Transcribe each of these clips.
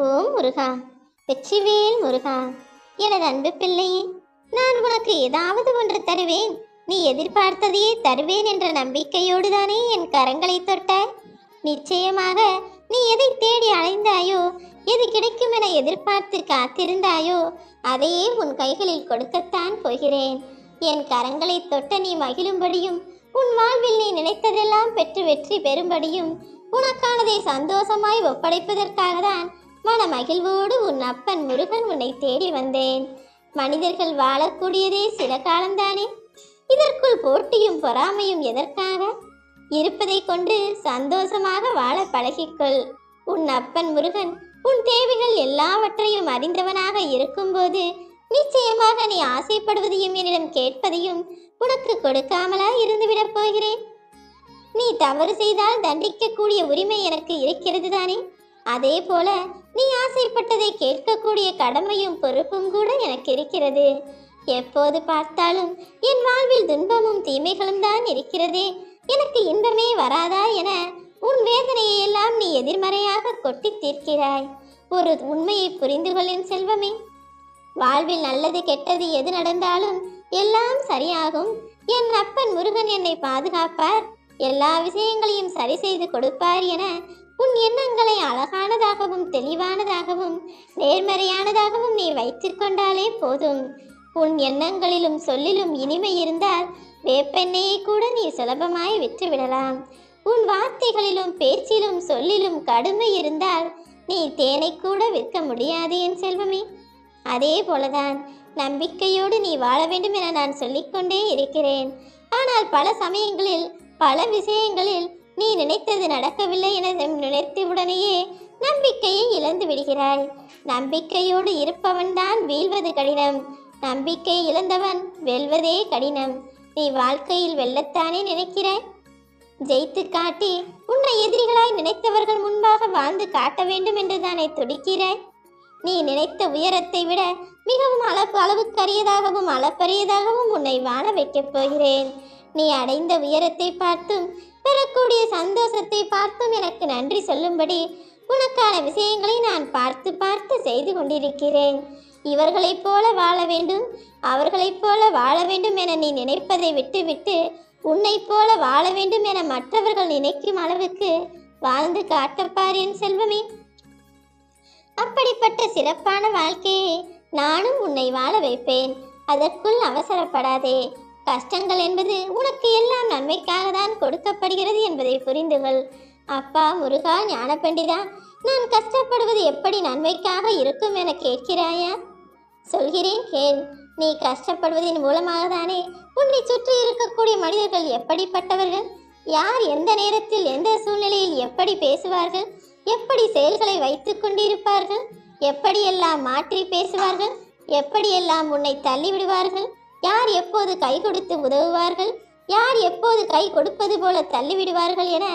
ஓ முருகா. வெற்றிவேல் முருகா. எனது அன்பு பிள்ளையே நான் உனக்கு ஏதாவது ஒன்று தருவேன். நீ எதிர்பார்த்ததையே தருவேன் என்ற நம்பிக்கையோடு தானே என் கரங்களை தொட்ட நிச்சயமாக நீ எதை தேடி அலைந்தாயோ எது கிடைக்கும் என எதிர்பார்த்து காத்திருந்தாயோ அதையே உன் கைகளில் கொடுக்கத்தான் போகிறேன். என் கரங்களை தொட்ட நீ மகிழும்படியும் உன் வாழ்வில் நீ நினைத்ததெல்லாம் பெற்று வெற்றி பெறும்படியும் உனக்கானதை சந்தோஷமாய் ஒப்படைப்பதற்காக தான் மன மகிழ்வோடு உன் அப்பன் முருகன் உன்னை தேடி வந்தேன். மனிதர்கள் வாழக்கூடியதே சில காலம்தானே? இதற்குள் போட்டியும் பொறாமையும் எதற்காக? இருப்பதை கொண்டு சந்தோஷமாக வாழ பழகிக்கொள். உன் அப்பன் முருகன் உன் தேவைகள் எல்லாவற்றையும் அறிந்தவனாக இருக்கும்போது நிச்சயமாக நீ ஆசைப்படுவதையும் என்னிடம் கேட்பதையும் உனக்கு கொடுக்காமலா இருந்துவிடப் போகிறேன். நீ தவறு செய்தால் தண்டிக்கக்கூடிய உரிமை எனக்கு இருக்கிறது தானே அதே போல நீ ஆசைப்பட்டதை கேட்கக்கூடிய கடமையும் பொறுப்பும் கூட எனக்கு இருக்கிறது. எப்போது பார்த்தாலும் என் வாழ்வில் துன்பமும் தீமைகளும் தான் இருக்கிறதே. எனக்கு இன்பமே வராதா என உன் வேதனையை எல்லாம் நீ எதிர்மறையாக கொட்டி தீர்க்கிறாய். ஒரு உண்மையை புரிந்து கொள்ளும் செல்வமே. வாழ்வில் நல்லது கெட்டது எது நடந்தாலும் எல்லாம் சரியாகும். என் அப்பன் முருகன் என்னை பாதுகாப்பார். எல்லா விஷயங்களையும் சரி செய்து கொடுப்பார் என உன் எண்ணங்களை அழகானதாகவும் தெளிவானதாகவும் நேர்மறையானதாகவும் நீ வைத்துக்கொண்டாலே போதும். உன் எண்ணங்களிலும் சொல்லிலும் இனிமை இருந்தால் வேப்பெண்ணெயை கூட நீ சுலபமாய் விற்றுவிடலாம். உன் வார்த்தைகளிலும் பேச்சிலும் சொல்லிலும் கடுமை இருந்தால் நீ தேனை கூட விற்க முடியாது என் செல்வமே. அதே போலதான் நம்பிக்கையோடு நீ வாழ வேண்டும் என நான் சொல்லிக்கொண்டே இருக்கிறேன். ஆனால் பல சமயங்களில் பல விஷயங்களில் நீ நினைத்தது நடக்கவில்லை என நினைத்தவுடனேயே நம்பிக்கையை இழந்து விடுகிறாய். நம்பிக்கையோடு இருப்பவன்தான் வீழ்வது கடினம். நம்பிக்கை இழந்தவன் வெல்வதே கடினம். நீ வாழ்க்கையில் வெல்லத்தானே நினைக்கிறாய்? ஜெயித்து காட்டி உன்னை எதிரிகளாய் நினைத்தவர்கள் முன்பாக வாழ்ந்து காட்ட வேண்டும் என்று தானே துடிக்கிறாய்? நீ நினைத்த உயரத்தை விட மிகவும் அளவு அளவுக்கரியதாகவும் அளப்பரியதாகவும் உன்னை வாழ வைக்கப் போகிறேன். நீ அடைந்த உயரத்தை பார்த்தும் பெறக்கூடிய சந்தோஷத்தை பார்த்தும் எனக்கு நன்றி சொல்லும்படி உனக்கான விஷயங்களை நான் பார்த்து பார்த்து செய்து கொண்டிருக்கிறேன். இவர்களைப் போல வாழ வேண்டும் அவர்களைப் போல வாழ வேண்டும் என நீ நினைப்பதை விட்டுவிட்டு உன்னைப் போல வாழ வேண்டும் என மற்றவர்கள் நினைக்கும் அளவுக்கு வாழ்ந்து காட்டப்பார் என் செல்வமே. அப்படிப்பட்ட சிறப்பான வாழ்க்கையை நானும் உன்னை வாழ வைப்பேன். அதற்குள் அவசரப்படாதே. கஷ்டங்கள் என்பது உனக்கு எல்லாம் நன்மைக்காக தான் கொடுக்கப்படுகிறது என்பதை புரிந்து கொள். அப்பா முருகா ஞானபண்டிதா நான் கஷ்டப்படுவது எப்படி நன்மைக்காக இருக்கும் என கேட்கிறாயா? சொல்கிறேன் கேள். நீ கஷ்டப்படுவதன் மூலமாக தானே உன்னை சுற்றி இருக்கக்கூடிய மனிதர்கள் எப்படிப்பட்டவர்கள்? யார் எந்த நேரத்தில் எந்த சூழ்நிலையில் எப்படி பேசுவார்கள்? எப்படி செயல்களை வைத்துக் கொண்டிருப்பார்கள்? எப்படியெல்லாம் மாற்றி பேசுவார்கள்? எப்படியெல்லாம் உன்னை தள்ளிவிடுவார்கள்? யார் எப்போது கை கொடுத்து உதவுவார்கள்? யார் எப்போது கை கொடுப்பது போல தள்ளிவிடுவார்கள் என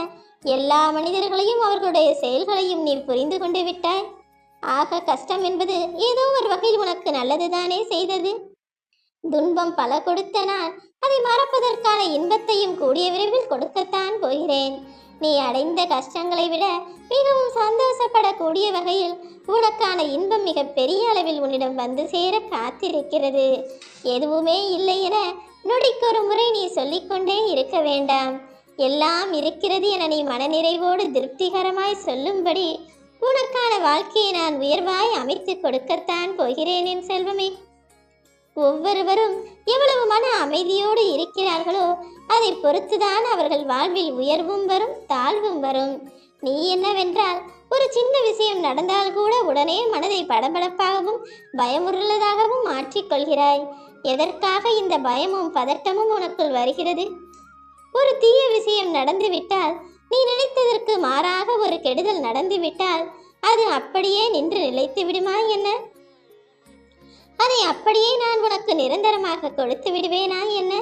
எல்லா மனிதர்களையும் அவர்களுடைய செயல்களையும் நீ புரிந்து கொண்டு விட்டாய். ஆக கஷ்டம் என்பது ஏதோ ஒரு வகையில் உனக்கு நல்லதுதானே செய்தது. துன்பம் பல கொடுத்த நான் அதை மறப்பதற்கான இன்பத்தையும் கூடிய விரைவில் கொடுக்கத்தான் போகிறேன். நீ அடைந்த கஷ்டங்களை விட மிகவும் சந்தோஷப்படக்கூடிய வகையில் உனக்கான இன்பம் மிக பெரிய அளவில் உன்னிடம் வந்து சேர காத்திருக்கிறது. எதுவுமே இல்லை என நொடிக்கொரு முறை நீ சொல்லிக்கொண்டே இருக்க வேண்டாம். எல்லாம் இருக்கிறது என நீ மனநிறைவோடு திருப்திகரமாய் சொல்லும்படி உனக்கான வாழ்க்கையை நான் உயர்வாய் அமைத்து கொடுக்கத்தான் போகிறேன் என் செல்வமே. ஒவ்வொருவரும் எவ்வளவு மன அமைதியோடு இருக்கிறார்களோ அதை பொறுத்துதான் அவர்கள் வாழ்வில் உயர்வும் வரும் தாழ்வும் வரும். நீ என்னவென்றால் ஒரு சின்ன விஷயம் நடந்தால் கூட உடனே மனதை படபடப்பாகவும் பயமுறுள்ளதாகவும் மாற்றிக்கொள்கிறாய் எதற்காக இந்த பயமும் பதட்டமும் உனக்குள் வருகிறது? ஒரு தீய விஷயம் நடந்துவிட்டால் நீ நினைத்ததற்கு மாறாக ஒரு கெடுதல் நடந்துவிட்டால் அது அப்படியே நின்று நிலைத்து விடுமா என்ன? அதை அப்படியே நான் உனக்கு நிரந்தரமாக கொடுத்து விடுவேனா என்ன?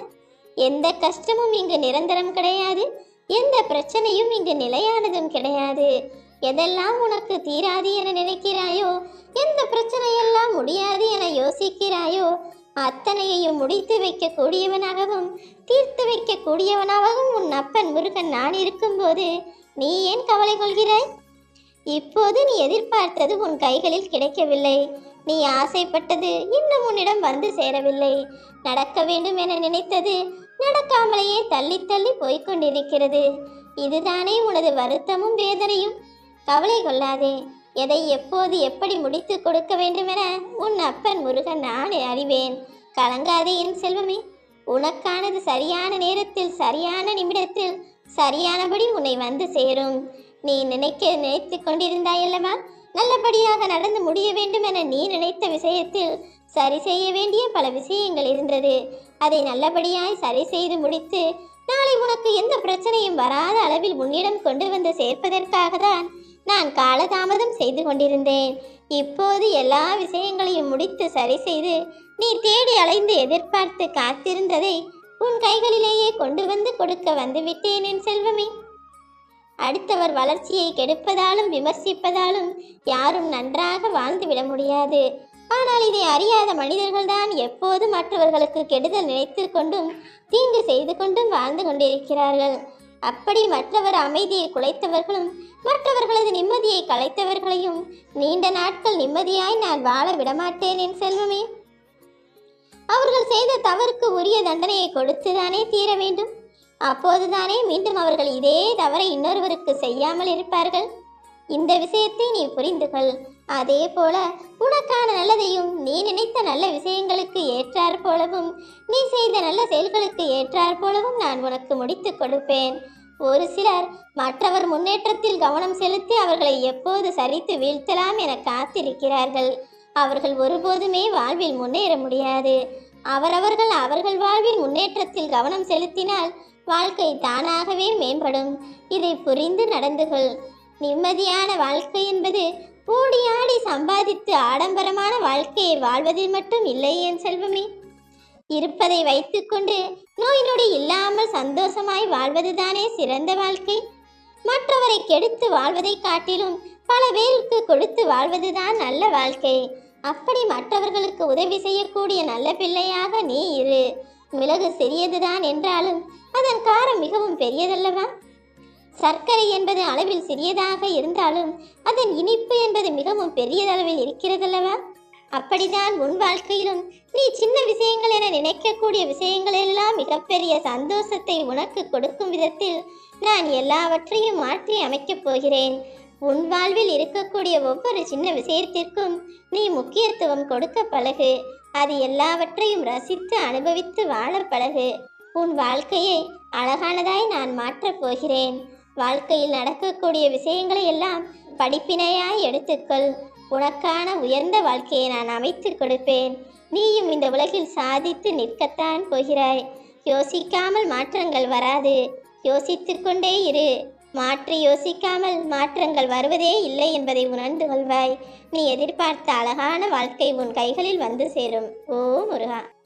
எந்த கஷ்டமும் இங்கு நிரந்தரம் கிடையாது. எந்த பிரச்சனையும் இங்கு நிலையானதும் கிடையாது. எதெல்லாம் உனக்கு தீராது என நினைக்கிறாயோ எந்த பிரச்சனையெல்லாம் முடியாது என யோசிக்கிறாயோ அத்தனையையும் முடித்து வைக்கக்கூடியவனாகவும் தீர்த்து வைக்கக்கூடியவனாகவும் உன் அப்பன் முருகன் நான் இருக்கும்போது நீ ஏன் கவலை கொள்கிறாய்? இப்போது நீ எதிர்பார்த்தது உன் கைகளில் கிடைக்கவில்லை. நீ ஆசைப்பட்டது இன்னும் உன்னிடம் வந்து சேரவில்லை. நடக்க வேண்டும் என நினைத்தது நடக்காமலேயே தள்ளி தள்ளி போய்கொண்டிருக்கிறது இதுதானே உனது வருத்தமும் வேதனையும்? கவலை கொள்ளாதே. எதை எப்போது எப்படி முடித்து கொடுக்க வேண்டுமென உன் அப்பன் முருகன் நான் அறிவேன். கலங்காதே என் செல்வமே. உனக்கானது சரியான நேரத்தில் சரியான நிமிடத்தில் சரியானபடி உன்னை வந்து சேரும். நீ நினைக்க நினைத்து கொண்டிருந்தாயல்லவா? நல்லபடியாக நடந்து முடிய வேண்டும் என நீ நினைத்த விஷயத்தில் சரி செய்ய வேண்டிய பல விஷயங்கள் இருந்தது. அதை நல்லபடியாய் சரி செய்து முடித்து நாளை உனக்கு எந்த பிரச்சனையும் வராத அளவில் உன்னிடம் கொண்டு வந்து சேர்ப்பதற்காக தான் நான் காலதாமதம் செய்து கொண்டிருந்தேன். இப்போது எல்லா விஷயங்களையும் முடித்து சரி செய்து நீ தேடி அலைந்து எதிர்பார்த்து காத்திருந்ததை உன் கைகளிலேயே கொண்டு வந்து கொடுக்க வந்துவிட்டேன் என் செல்வமே. அடுத்தவர் வளர்ச்சியை கெடுப்பதாலும் விமர்சிப்பதாலும் யாரும் நன்றாக வாழ்ந்துவிட முடியாது. ஆனால் இதை அறியாத மனிதர்கள்தான் எப்போது மற்றவர்களுக்கு கெடுதல் நினைத்து கொண்டும் தீங்கு செய்து கொண்டும் வாழ்ந்து கொண்டிருக்கிறார்கள். அப்படி மற்றவர் அமைதியை குலைத்தவர்களும் மற்றவர்களது நிம்மதியை கலைத்தவர்களையும் நீண்ட நாட்கள் நிம்மதியாய் நான் வாழ விடமாட்டேன் என் செல்வமே. அவர்கள் செய்த தவறுக்கு உரிய தண்டனையை கொடுத்துதானே தீர வேண்டும். அப்போதுதானே மீண்டும் அவர்கள் இதே தவறை இன்னொருவருக்கு செய்யாமல் இருப்பார்கள்? இந்த விஷயத்தை நீ புரிந்து கொள். அதே போல உனக்கான நல்லதையும் நீ நினைத்த நல்ல விஷயங்களுக்கு ஏற்றாற் போலவும் நீ செய்த நல்ல செயல்களுக்கு ஏற்றாற் போலவும் நான் உனக்கு முடித்து கொடுப்பேன். ஒரு சிலர் மற்றவர் முன்னேற்றத்தில் கவனம் செலுத்தி அவர்களை எப்போது சரித்து வீழ்த்தலாம் என காத்திருக்கிறார்கள். அவர்கள் ஒருபோதுமே வாழ்வில் முன்னேற முடியாது. அவரவர்கள் அவர்கள் வாழ்வில் முன்னேற்றத்தில் கவனம் செலுத்தினால் வாழ்க்கை தானாகவே மேம்படும். இதை புரிந்து நடந்து கொள். நிம்மதியான வாழ்க்கை என்பது ஓடி ஆடி சம்பாதித்து ஆடம்பரமான வாழ்க்கையை வாழ்வதில் மட்டும் இல்லை என் செல்வமே. இருப்பதை வைத்துக்கொண்டு நோய் நொடி இல்லாமல் சந்தோஷமாய் வாழ்வதுதானே சிறந்த வாழ்க்கை. மற்றவரை கெடுத்து வாழ்வதை காட்டிலும் பல பேருக்கு கொடுத்து வாழ்வதுதான் நல்ல வாழ்க்கை. அப்படி மற்றவர்களுக்கு உதவி செய்யக்கூடிய நல்ல பிள்ளையாக நீ இரு. மிளகு சிறியதுதான் என்றாலும் அதன் காரம் மிகவும் பெரியதல்லவா? சர்க்கரை என்பது அளவில் சிறியதாக இருந்தாலும் அதன் இனிப்பு என்பது மிகவும் பெரியதளவில் இருக்கிறதல்லவா? அப்படிதான் உன் வாழ்க்கையிலும் நீ சின்ன விஷயங்கள் என நினைக்கக்கூடிய விஷயங்கள் எல்லாம் மிகப்பெரிய சந்தோஷத்தை உனக்கு கொடுக்கும் விதத்தில் நான் எல்லாவற்றையும் மாற்றி அமைக்கப் போகிறேன். உன் வாழ்வில் இருக்கக்கூடிய ஒவ்வொரு சின்ன விஷயத்திற்கும் நீ முக்கியத்துவம் கொடுக்க பழகு. அது எல்லாவற்றையும் ரசித்து அனுபவித்து வாழ பழகு. உன் வாழ்க்கையை அழகானதாய் நான் மாற்றப் போகிறேன். வாழ்க்கையில் நடக்கக்கூடிய விஷயங்களை எல்லாம் படிப்பினையாய் எடுத்துக்கொள். உனக்கான உயர்ந்த வாழ்க்கையை நான் அமைத்து கொடுப்பேன். நீயும் இந்த உலகில் சாதித்து நிற்கத்தான் போகிறாய். யோசிக்காமல் மாற்றங்கள் வராது. யோசித்துக்கொண்டே இரு. மாற்றி யோசிக்காமல் மாற்றங்கள் வருவதே இல்லை என்பதை உணர்ந்து கொள்வாய். நீ எதிர்பார்த்த அழகான வாழ்க்கை உன் கைகளில் வந்து சேரும். ஓ முருகா.